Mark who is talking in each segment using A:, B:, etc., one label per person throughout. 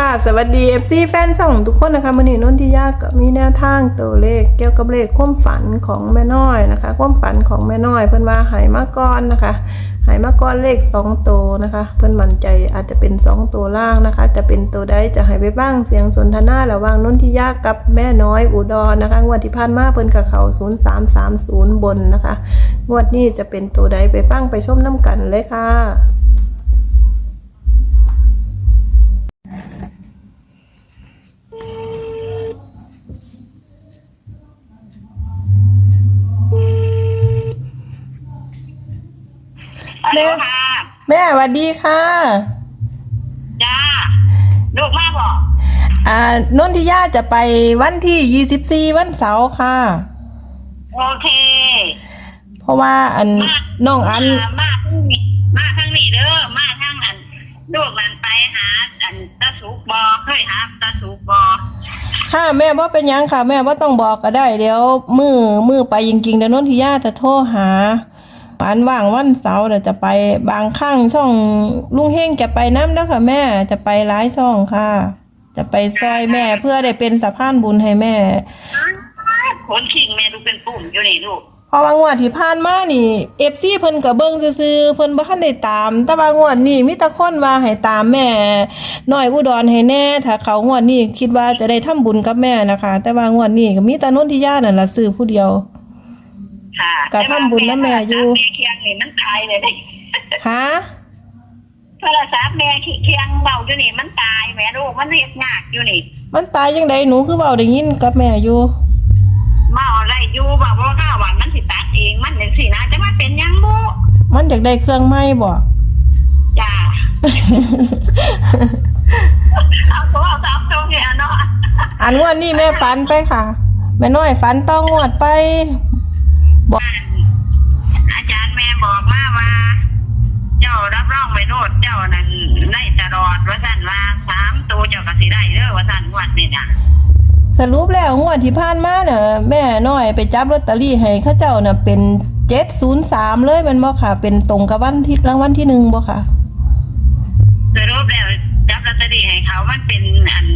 A: ค่ะสวัสดี FC แฟนช่องทุกคนนะคะมือนี้นนทิยาก็มีแนวทางตัวเลขเกี่ยวกับเลขความฝันของแม่น้อยนะคะ ความฝันของแม่น้อย เพิ่นว่าหายมาก่อนนะคะหายมาก่อนเลขสองตัวนะคะ เพิ่นมั่นใจอาจจะเป็นสองตัวล่างนะคะ จะเป็นตัวใดจะหายไปบ้างเสียงสนทนาระหว่างนนทิยากกับแม่น้อยอุดรนะคะงวดที่ผ่านมาเพิ่นกับเขา0330 บนนะคะงวดนี้จะเป็นตัวใดไปฟังไปชมน้ำกันเลยค่ะ
B: ฮัลโหลค่ะ
A: แม่สวัสดีค่ะ
B: จ้าลูกมาบอก
A: อ่านนทิยาจะไปวันที่24วันเสาร์ค่ะ
B: โอเค
A: เพราะว่าอันน้องอัน
B: มามาทั้งนี้มาทั้งนี้เด้อมาทั้งอันลูกมันไปหาอันตาสุกบอเคยหาตาสุกบอ
A: ค่ะแม่ว่าเป็นหยังค่ะ แม่ว่าต้องบอกก็ได้เดี๋ยวมือมือไปจริงๆเดี๋ยวนนทิยาจะโทรหา อันว่างวันเสาร์เดี๋ยวจะไปบางข้างช่องลุงเฮงจะไปน้ำแล้วค่ะแม่จะไปหลายช่องค่ะ จะไปซอยแม่เพื่อได้เป็นสะพานบุญให้แม่
B: ขนขิงแม่ดูเป็นปุ่มอยู่นี่ลูก
A: เพราะว่างวดที่ผ่านมานี่ FC เพิ่นก็เบิ่งซื่อๆเพิ่นบ่ทันได้ตาม แต่ว่างวดนี้มีแต่คนว่าให้ตามแม่น้อยอุดรให้แน่ ถ้าเขางวดนี้คิดว่าจะได้ทำบุญกับแม่นะคะ แต่ว่างวดนี้ก็มีแต่นนทิยานั่นล่ะซื้อผู้เดียว
B: ค่ะ
A: ก็ทำบุญนะแม่อยู่
B: แม่เคียงนี่มันตายเลยเด้
A: ฮะ
B: โทรศัพท์แม่เคียงเบาอยู่นี่มันตายแม่ลูกมันเรียกยากอยู่นี่
A: มันตายจังไดหนูคือเว้าได้ยินกับแม่อยู่
B: เมาอะไรอยู่บอกว่าข้าวหวานมันสิตัดเองมันหนึ่งสินะจะมาเป็นหยังบุ
A: มันอยากได้เครื่องไม้บ่
B: จ้าเอาตัวเอาสามตรงเนี่ยเนาะ
A: อันงวดนี้แม่ฝันไปค่ะ แม่น้อยฝันต้องงวดไป
B: อาจารย์แม่บอกมาว่า เจ้ารับรองไปโนดเจ้านั้นได้ตลอดว่าสั่นว่าสามตัวเจ้าก็สิได้เด้อว่าสั่นงวันนี่นะ
A: สรุปแล้วงวดที่ผ่านมาเน่ะแม่น้อยไปจับลอตเตอรี่ให้เข้าเจ้าน่ะเป็นเจ็ดศูนย์สามเลยแมันบ่ค่ะ เป็นตรงกับวันที่รางวัลที่หนึ่งบ่ค่ะ
B: สรุปแล้วจับลอตเตอรี่ให้เขามันเป็นอัน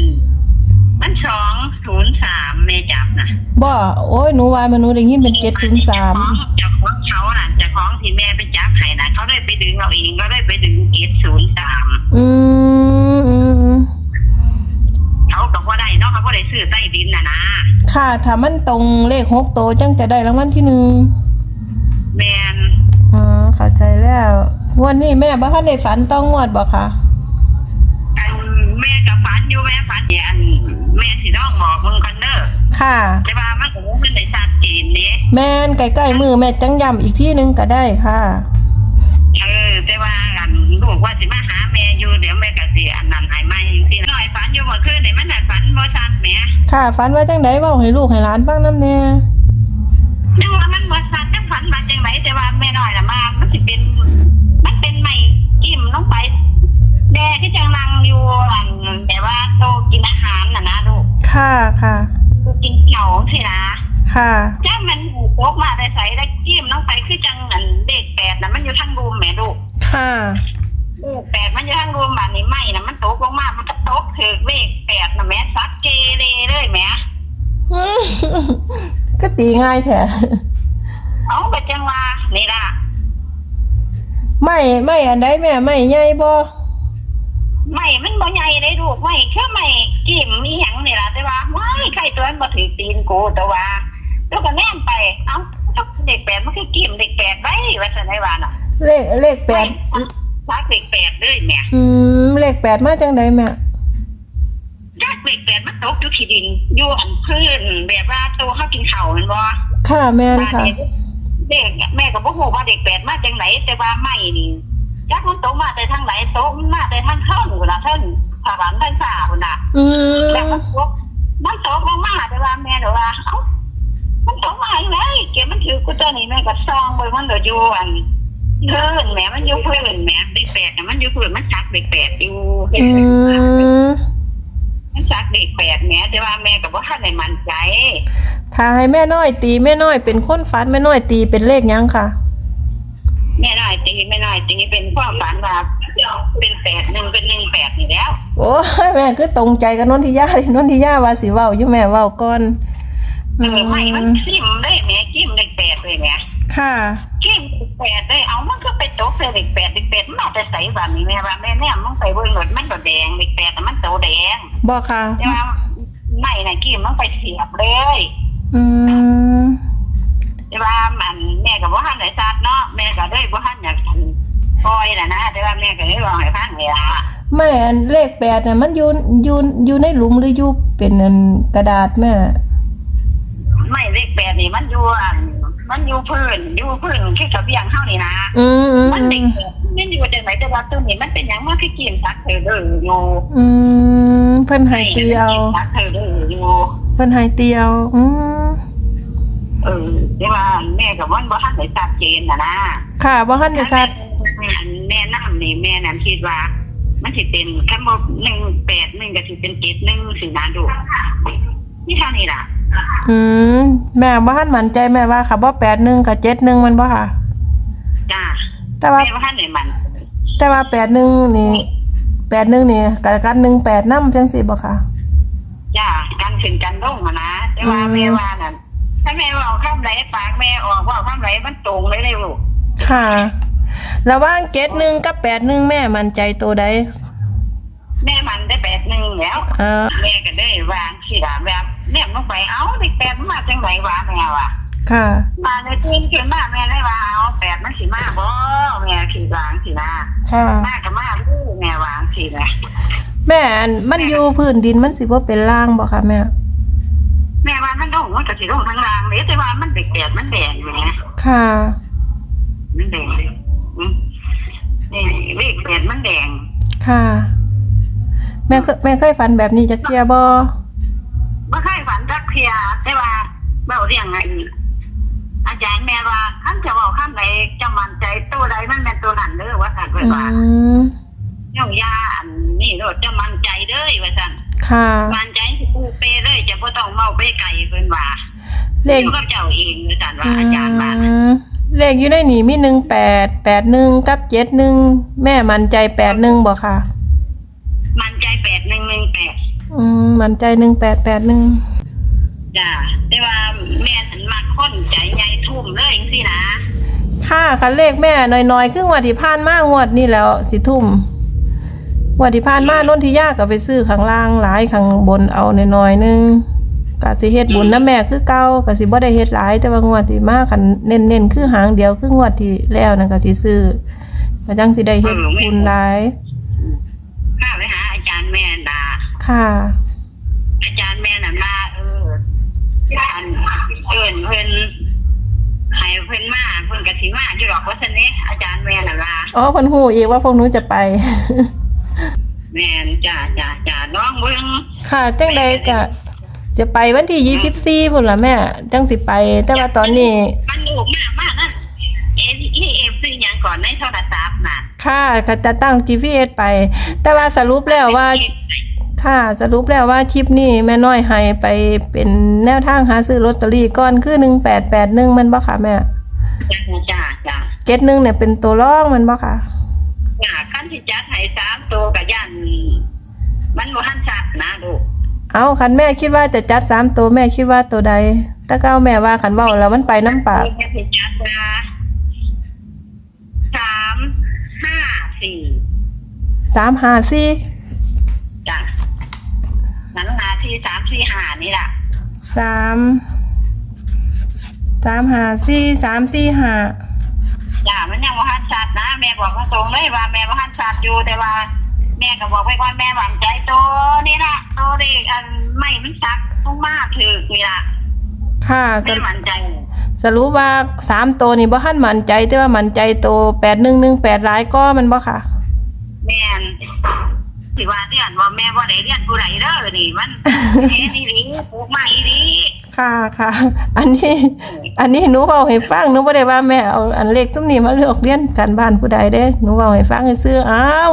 B: มันสองศูนย์สามแม่จับนะ
A: บ่โอ้ยหนูว่ามันหนูได้ยินเป็นเจ็ดศูนย์สาม
B: เจ้าของเขาน่ะเจ้าของที่แม่ไปจับให้น่ะเขาได้ไปดึงเอาเองก็ได้ไปดึงเจ็ดศูนย์สาม
A: อืมอืมอืม
B: เขาก็บ่ได้เนาะเขาบ่ได้ซื้อใต้ดินน่ะนะ
A: ค่ะถ้ามันตรงเลขหกโตวจังจะได้รางวัลที่หนึ่ง
B: แม่น
A: อ๋อเข้าใจแล้วงวันนี้แม่บ่ทันได้ฝันต้องงวดบ่ค่ะ ค่ะ
B: แต่ว่ามันก็บ่มันได้ชัดเจนนี่
A: แม่นใกล้ๆมือแม่จังย้ำอีกที่หนึงก็ได้ค่ะ
B: เออแต่ว่าอันลูกว่าสิมาหาแม่อยู่เดี๋ยวแม่ก็สิอันนั้นให้ใหม่จังซี่น้อยฝันอยู่เมื่อคืนนี่มันน่ะฝันบ่ชัดแหม
A: ค่ะฝันว่าจังไดเว้าให้ลูกให้หลานฟังนํแน่
B: จังว่ามันบ่ชัดจังฝันว่าจังไดแต่ว่าแม่น้อยน่ะมามันสิเป็น มันเป็นไม้จิ้มลงไปแม่ก็จังนั่งอยู่อันแต่ว่าโตะกินอาหารน่ะนะลูก
A: ค่ะค่ะ
B: กินเขียวสินะ
A: ค่ะ
B: จ้ามันหูโป๊กมาได้ใส่ได้จิ้มน้องไปคือจังอันเด็กแปดนะมันอยู่ทั้งรูมแหม่ลูก
A: ค่ะ
B: เด็กแปดมันอยู่ทั้งรูมบ้านนี้ไม่นะมันตกลงมามันก็ตกถือเลขแปดนะแม่ซักเกเรเลยแหม่
A: อืมก็ตีง่ายแท้
B: เอาไปจังว่านี่ล่ะ
A: ไม่ไม่อันใดแม่ไม่ใหญ่บ่
B: ไม่มันบ่ใหญ่เลยลูกไม่แค่ไม่จิ้มมีหยังนี่ล่ะแต่ว่าไม่ใครตัวมันบ่ถือตีนกูแต่ว่า แล้วก็แนมไป เอ้าเด็กแปดมันคือจิ้มเด็กแปดไว้ว่าซั่นได้ว่าน่ะ
A: เลขเลขแปด
B: ซักเด็กแปดเลยแหม่
A: อืมเลขแปดมาจังไดแม่
B: จากเด็กแปดมันตกอยู่ที่ดินอยู่อันพื้นแบบว่าตัวเขากินเข่าวเห็นบ่
A: ค่ะแม่นค่ะ
B: เด็กแม่ก็บ่ฮู้ว่าเด็กแปดมาจังไหนแต่ว่าไม่นี่จักมันตกมาแต่ทางไหนตกมาแต่ทางเทิงพุ่นน่ะเทิงผาหวานทางฝ่าพุ่นน่ะ
A: อื
B: แล้ว
A: ม
B: มันตกมันตกลงมาแต่ว่าแม่เดี๋ยวว่าเอ้ามันตกมาอีกแล้วเก็บมันถือกูตัวนี้แม่ก็ ซองไปมันก็อยู่อันพื้นแหม่มันอยู่พื้นแหม่เด็กแปดน่ะมันอยู่พื้นมันชักเด็กแปดอยู่
A: อืม
B: มันชักเด็กแปดแหม่แต่ว่าแม่ก็บ่ทันได้มั่นใจ
A: ถ้าให้แม่น้อยตีแม่น้อยเป็นคนฝันแม่น้อยตีเป็นเลขหยังค่ะ
B: แม่น้อยตีแม่น้อยตีเป็นความฝันว่าเป็นแปดหนึ่งเป็นหนึ่งแปดนี่แล้ว
A: โอ้ยแม่คือตรงใจกับนนทิยาเลยนนทิยาว่าสิเว้าอยู่แม่เว้าก่อน
B: เออไม่มันจิ้มได้แหม่จิ้มเลขแปดเลยเนี่ย
A: ค่ะ
B: จิ้มเลขแปดได้เอามันก็ไปตกใส่เลขแปดเลขแปดมันมาแต่ใส่แบบนี้แม่ว่าแม่เนี่ยมันไปเบิ่งหนดมันก็แดงเลขแปดแต่มันโตแดง
A: บ่ค่ะ
B: ใช่ไหมไม่น่ะจิ้มมันไปเสียบเลย
A: อืม
B: ใช่ว่ามันแม่กับว่าหันไหนซัดเนาะแม่ก็ได้ว่าหันอยากปล่อยน่ะนะแต่ว่าแม่ก็ได้ลองให้ฟังเลยล่ะ
A: แม่อันเลขแปดน่ะมันอยู่อยู่อยู่ในหลุมหรืออยู่เป็นอันกระดาษแม่
B: ไม่เลขแปดนี่มันอยู่อัน มันอยู่พื้นอยู่พื้นแค่กับเบียงเท่านี่นะ
A: อืมอืม
B: มันเด็กมันอยู่จังไหนแต่ว่าตัวนี้มันเป็นหยังมันคือกินซักเธอเด้ออยู่
A: อืมเพิ่นให้เตียว
B: กินซักเธอเด้ออยู่
A: เพิ่นให้เตียวอืม
B: เออแต่ว่าแม่กับว่าบ่ทันได้ชัดเจนน่ะนะ
A: ค่ะบ่ทันได้ชัด
B: แม่นํนี่แม่นั่นคิดว่า มันสิเป็นคันบ่181ก็สิเป็น71สินะดูนี่เท่านี้ล่ะ
A: อืมแม่บ่ทันมั่นใจแม่ว่าค่ะบ่แปดหนึ่งกับเจ็ดหนึ่งมันบ่ค่ะ
B: จ้า
A: แต่ว่า
B: แม่บ่ทันได้มัน
A: แต่ว่าแปดหนึ่งนี่แปดหนึ่งนี่กับกันหนึ่งแปดน้ำจังสี่บ่ค่ะ
B: จ้ากันขึ้นกันลงอะนะแต่ว่า
A: อืม
B: แม่ว่านั่นถ้าแม่เว้าคำไหนปากแม่ออกเว้าคำไหนมันตรงเลยเลยลูก
A: ค่ะระหว่างเจ็ดหนึ่งกับแปดหนึ่งแม่มั่นใจตัวใด
B: แม่มันได้แบบ หนึงแล้ว
A: อ่า
B: แม่ก็ได้วางสิล่ะแบบเนี่ยลงไปเอ้าเด็กแปดมันมาจังไหนวะแม่วะ
A: ค่ะ
B: มาในตื่นขึ้นมาแม่เลยว่าเอาแปดมันสิมาบ่แม่คิดวางสินะ
A: ค่ะ
B: มาก็มาลูกแม่วางสินะ
A: แม่อันมันอยู่พื้นดินมันสิบ่เป็นล่างบ่ค่ะแม่
B: แม่ว่ามันลงมันก็สิลงทางล่างเลยแต่ว่ามันเด็กแปดมันแดงอยู่นะ
A: ค่ะ
B: มันแดงอืมนี่เลขแปดมันแดง
A: ค่ะ แม่เคยแม่เคยฝันแบบนี้จักเทียบ่
B: บ่เคยฝันจักเทียแต่ว่าเว้าเรื่องไงอาจารย์แม่ว่าคันจะเว้าคำใดจะมั่นใจตัวใดมันเป็นตัวนั้นเด้อว่าซั่นเพิ่น
A: อื
B: ว่า
A: ม
B: ย่องยาอันนี่โลดจะมั่นใจเด้อว่าซั่น
A: ค่ะ
B: มั่นใจสิปูเปเลยจะบ่ต้องเมาไปไกลเพิ่นว่า
A: เลข
B: อยู่กับเจ้าเองว่าซั่นว่าอาจารย์ว่า
A: อืมเลขอยู่ในนี่มีหนึ่งแปดแปดหนึ่งกับเจ็ดหนึ่งแม่มั่นใจแปดหนึ่งบ่ค่ะ
B: มั่นใจ8118
A: อืมมั่นใจหนึ่งแปดแปดหนึ่ง
B: จ้ะแต่ว่าแม่ฉันมักคนใจใหญ่ทุ่มเลยจังซี่นะ
A: ค่ะคันเลขแม่น้อยๆครึ่งวันที่ผ่านมางวดนี่แล้วสิทุ่มงวดที่ผ่านมานนทิยาก็ไปซื้อข้างล่างหลายข้างบนเอาน้อยๆหนึงก็สิเฮ็ดบุญนะแม่คือเก่าก็สิบ่ได้เฮ็ดหลาย แต่ว่างวดที่มาคันเน้นๆคือหางเดียวคืองวดที่แล้วนั่นก็สิซื้อก็จังสิได้เฮ็ดบุญหลาย
B: ข้าไปหาอาจารย์แม่ดา
A: ค่ะ
B: อาจารย์แม่น่ะมาเอออันเอิ้นเพิ่นให้เพิ่นมาเพิ่นก็สิมาอยู่ดอกว่าซั่นเด้อาจารย์แม่น่ะว่า
A: อ๋อเพิ่นฮู้อีกว่าพวกหนูจะไป
B: แม่นจ้าจ้าจ้าน้องเบิ่ง
A: ค่ะจังใดก็จะไปวันที่24พุ่นล่ะแม่จังสิไป แต่ว่าตอนนี้
B: มันลูกมากมากนั่นเอเอฟซีหยังก่อนในโทรศัพท์น่ะ
A: ค่ะก็จะตั้ง GPS ไป แต่ว่าสรุปแล้วว่า ค่ะสรุปแล้วว่าคลิปนี้แม่น้อยให้ไปเป็นแนวทางหาซื้อลอตเตอรี่ก่อนคือ1881มันบ่ค่ะแม่
B: จ้าจ้าจ้า
A: เกตหนึงเนี่ยเป็นตัวรองมันบ่ค่ะ
B: จ้าคันที่จัดให้สามตัวก็ย่านมันบ่ทันชัดนะลูก
A: เอาคันแม่คิดว่าจะจัดสามตัวแม่คิดว่าตัวใดแต่เก้าแม่ว่าคันเว้าแล้วมันไปน้ำปาก
B: แม่สิจัดนะสามห้าสี่
A: 354
B: จ้ะนั้นนาที่สามสี่ห้านี่แหละ
A: 3 354
B: จ้ะมันยังว่าหันชัดนะ แม่บอกว่าตรงเลยว่าแม่ว่าหันชัดอยู่แต่ว่า แม่ก็บอกไว้ว่าแม่หวังใจตัวนี่ละตัวเด็กอันไม่มันชักต้องมากถึกนี่ละ
A: 35ค่ะส
B: แม่
A: รุป
B: หวังใจ
A: สรุปว่าสามตัวนี่บ่ทันมั่นใจแต่ว่ามั่นใจตัว8118หลายก็มันบ่ค่ะ
B: แม่น สิว่าเรียนว่าแม่ว่าได้เรียนผู้ใดเด้อนี่มันแค่นี้ดิปลูกมาอีดี
A: ค่ะค่ะ อันนี้ อันนี้หนูเว้าให้ฟังหนูบ่ได้ว่าแม่เอาอันเลขตุ้มนี้มาเลือกเรียนการบ้านผู้ใดเด้หนูเว้าให้ฟังซื่อๆอ้าว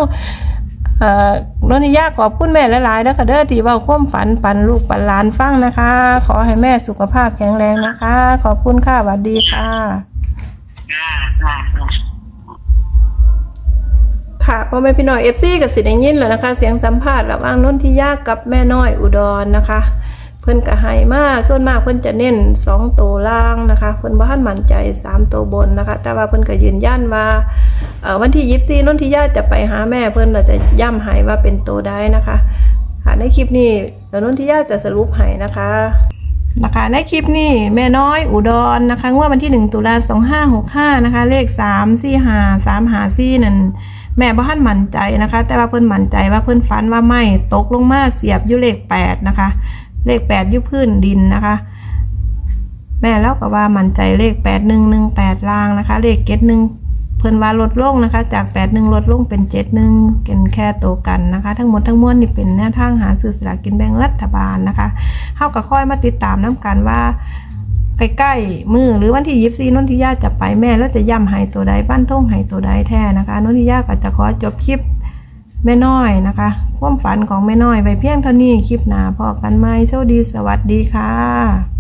A: เอ่อนนทิยาขอบคุณแม่หลายๆเด้อค่ะเด้อที่เว้าความฝันปันลูกปันหลานฟังนะคะ ขอให้แม่สุขภาพแข็งแรงนะคะ ขอบคุณค่ะสวัสดีค่ะ
B: ค่ะ ค่ะ
A: พ่อแม่พี่น้องเอฟซีกับสิได้ยินแล้วนะคะ เสียงสัมภาษณ์ระหว่างนนทิยากับแม่น้อยอุดรนะคะ เพิ่นก็ให้มาส่วนมากเพิ่นจะเน้น2ตัวล่างนะคะเพิ่นบ่ทันมั่นใจ3ตัวบนนะคะ แต่ว่าเพิ่นก็ยืนยันว่าวันที่24นนทิยาจะไปหาแม่เพิ่นเราจะย้ำให้ว่าเป็นตัวใดนะคะ ค่ะในคลิปนี้เดี๋ยวนนทิยาจะสรุปให้นะคะนะคะในคลิปนี้แม่น้อยอุดรนะคะงวดวันที่ 1 ตุลา2565นะคะ เลข 3 4 5 3 5 4นั่น แม่บ้านมั่นใจนะคะ แต่ว่าเพิ่นมั่นใจว่าเพิ่นฝันว่าไม่ตกลงมาเสียบอยู่เลข8นะคะ เลข8อยู่พื้นดินนะคะ แม่แล้วก็ว่ามั่นใจเลข8118ล่างนะคะ เลขเกตหนึ่งเพิ่นว่าลดลงนะคะ จาก81ลดลงเป็น71เป็นแค่ตัวกันนะคะ ทั้งหมดทั้งมวลนี่เป็นแนวทางหาซื้อสลากกินแบ่งรัฐบาลนะคะเฮาก็ค่อยมาติดตามน้ำกันว่า ใกล้ๆมือหรือวันที่ยิบซีนนทิยาจะไปแม่แล้วจะย่ำให้ตัวใดบ้านท่งให้ตัวใดแท้นะคะนนทิยาก็จะขอจบคลิปแม่น้อยนะคะความฝันของแม่น้อยไปเพียงเท่านี้คลิปหนาพอกันไหมโชคดีสวัสดีค่ะ